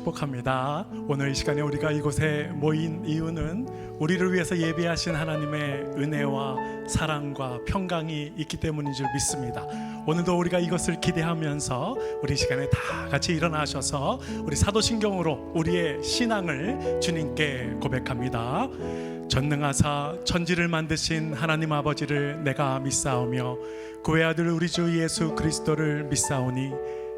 축복합니다. 오늘 이 시간에 우리가 이곳에 모인 이유는 우리를 위해서 예비하신 하나님의 은혜와 사랑과 평강이 있기 때문인 줄 믿습니다. 오늘도 우리가 이것을 기대하면서 우리 이 시간에 다 같이 일어나셔서 우리 사도신경으로 우리의 신앙을 주님께 고백합니다. 전능하사 천지를 만드신 하나님 아버지를 내가 믿사오며 그 외아들 우리 주 예수 그리스도를 믿사오니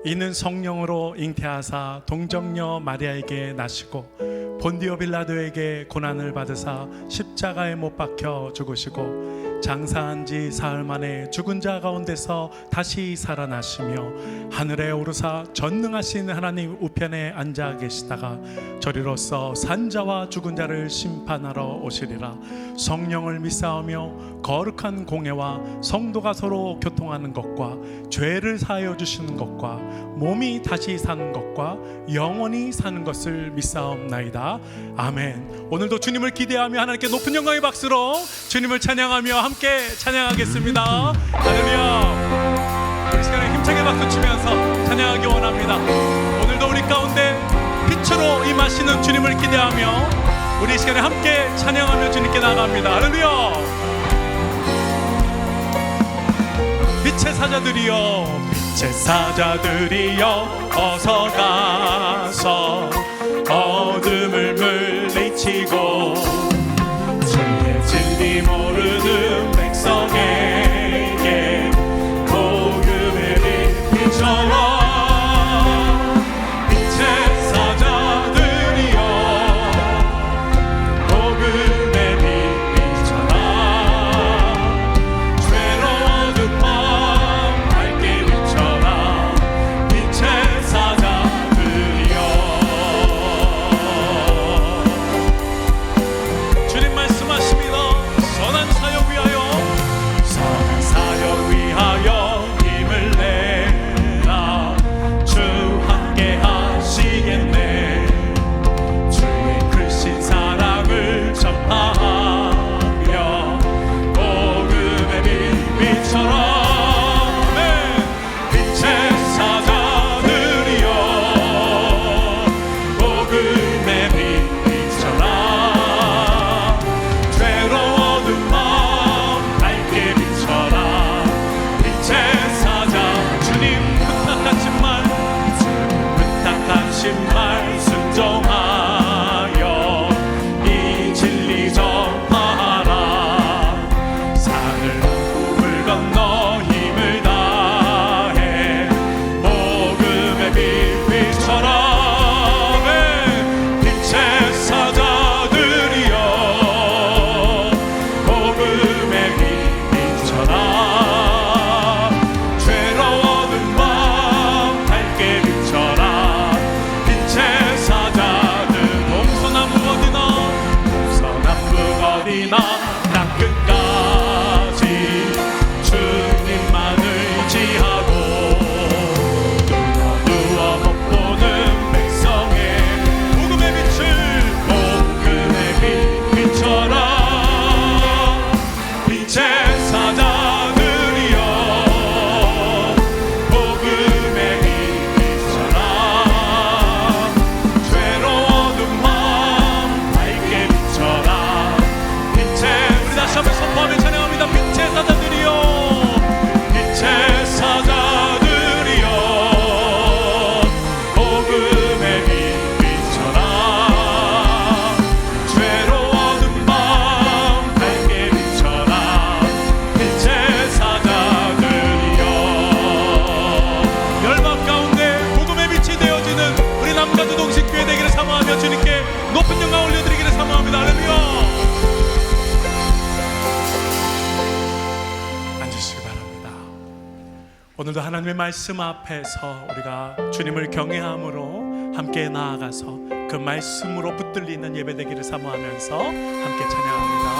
이는 성령으로 잉태하사 동정녀 마리아에게 나시고 본디오 빌라도에게 고난을 받으사 십자가에 못 박혀 죽으시고 장사한 지 사흘 만에 죽은 자 가운데서 다시 살아나시며 하늘에 오르사 전능하신 하나님 우편에 앉아 계시다가 저리로서 산자와 죽은 자를 심판하러 오시리라. 성령을 믿사오며 거룩한 공예와 성도가 서로 교통하는 것과 죄를 사하여 주시는 것과 몸이 다시 사는 것과 영원히 사는 것을 믿사옵나이다. 아멘. 오늘도 주님을 기대하며 하나님께 높은 영광의 박수로 주님을 찬양하며 함께 찬양하겠습니다. 할렐루야. 우리 시간에 힘차게 박수 치면서 찬양하기 원합니다. 오늘도 우리 가운데 빛으로 임하시는 주님을 기대하며 우리 이 시간에 함께 찬양하며 주님께 나갑니다. 할렐루야. 빛의 사자들이여 빛의 사자들이여 어서 가서 어둠을 물리치고 모르는 백성에 오늘도 하나님의 말씀 앞에서 우리가 주님을 경외함으로 함께 나아가서 그 말씀으로 붙들리는 예배 되기를 사모하면서 함께 찬양합니다.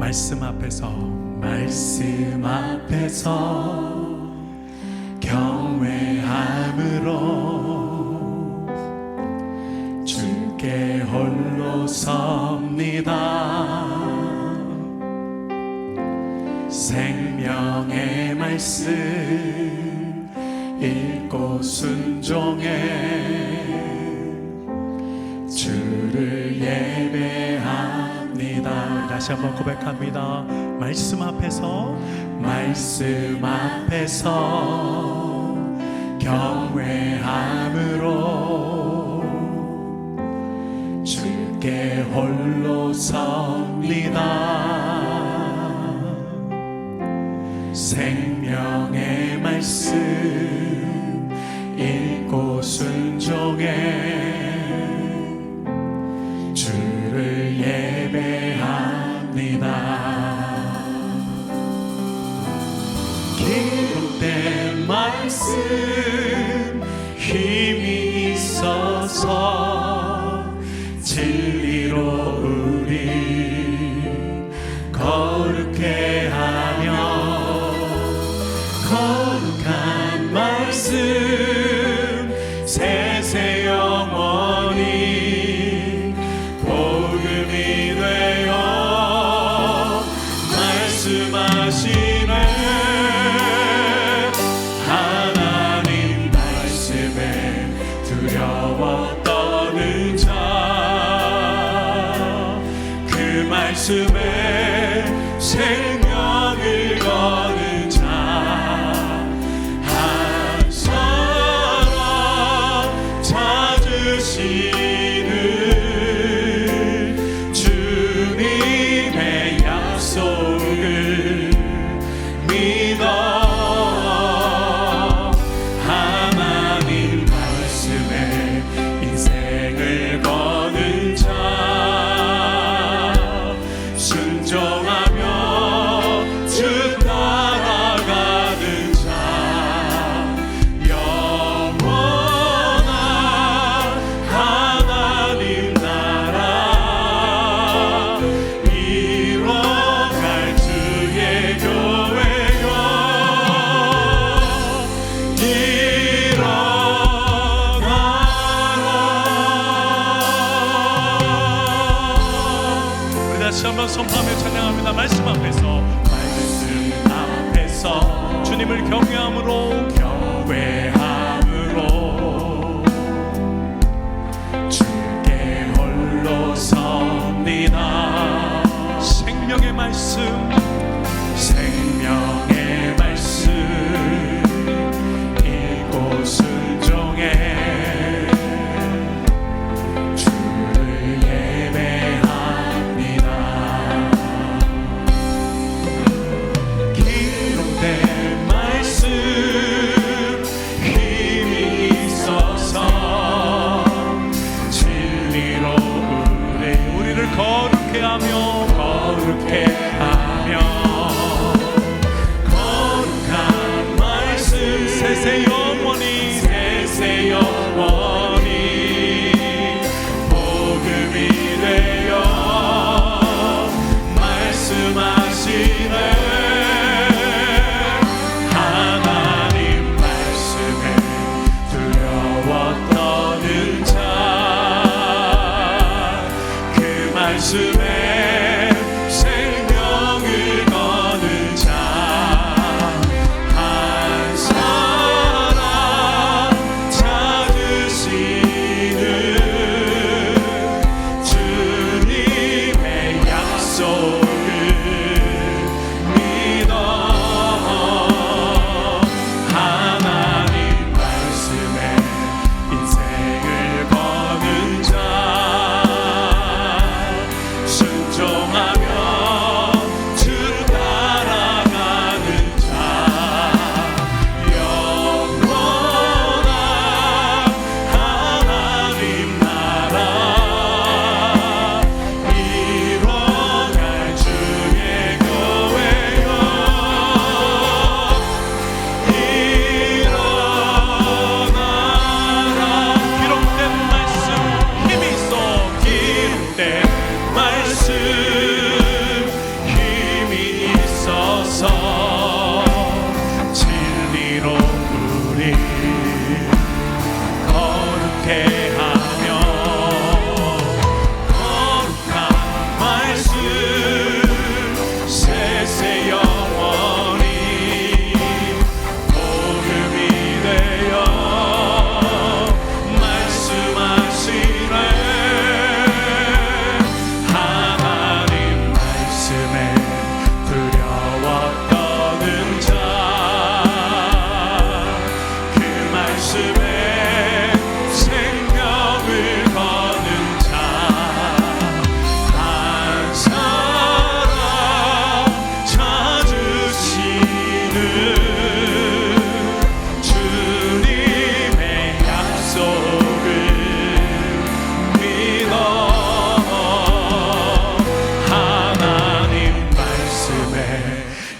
말씀 앞에서 말씀 앞에서 경외함으로 주께 홀 로 섭니다. 생명의 말씀 읽고 순종해 주를 예배합니다. 다시 한번 고백합니다. 말씀 앞에서 말씀 앞에서 경외함으로 주께 홀로 섭니다. 생명의 말씀 하며 거룩한 말씀 세세 영원히 복음이 되어 말씀하시네 하나님 말씀에 두려워 떠는 자 그 말씀에 생 생명 care.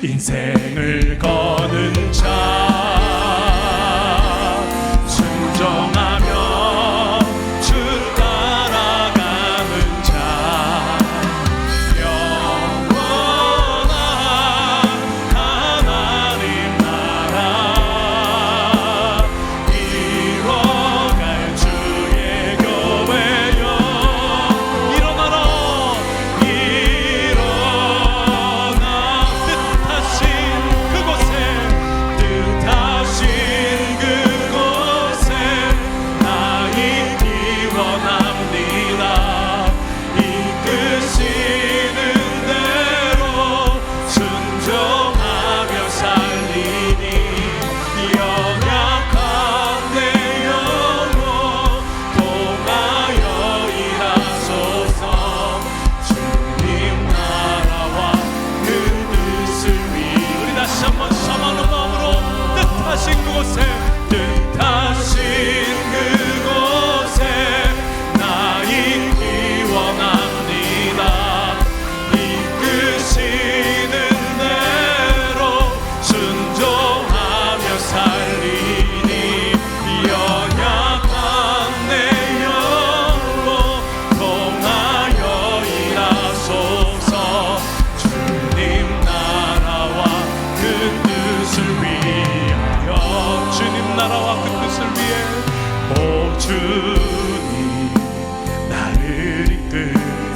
인생을 거는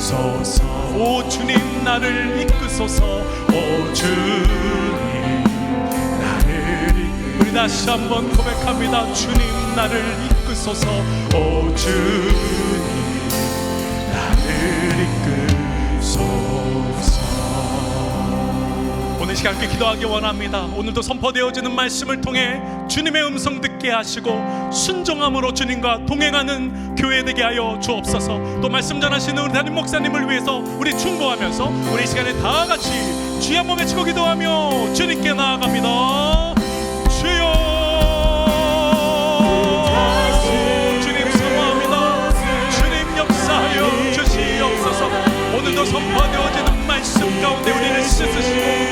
이끄소서. 오 주님 나를 이끄소서. 오 주님 나를 이끄 우리 다시 한번 고백합니다. 주님 나를 이끄소서. 오 주님 나를 이끄소서. 오늘 시간 함께 기도하기 원합니다. 오늘도 선포되어지는 말씀을 통해 주님의 음성 듣게 하시고 순종함으로 주님과 동행하는 교회 되게 하여 주옵소서. 또 말씀 전하시는 우리 담임 목사님을 위해서 우리 충고하면서 우리 이 시간에 다 같이 주여 한번 외치고 기도하며 주님께 나아갑니다. 주여! 주님 사모합니다. 주님 역사하여 주시옵소서. 오늘도 선포되어지는 말씀 가운데 우리를 씻으시고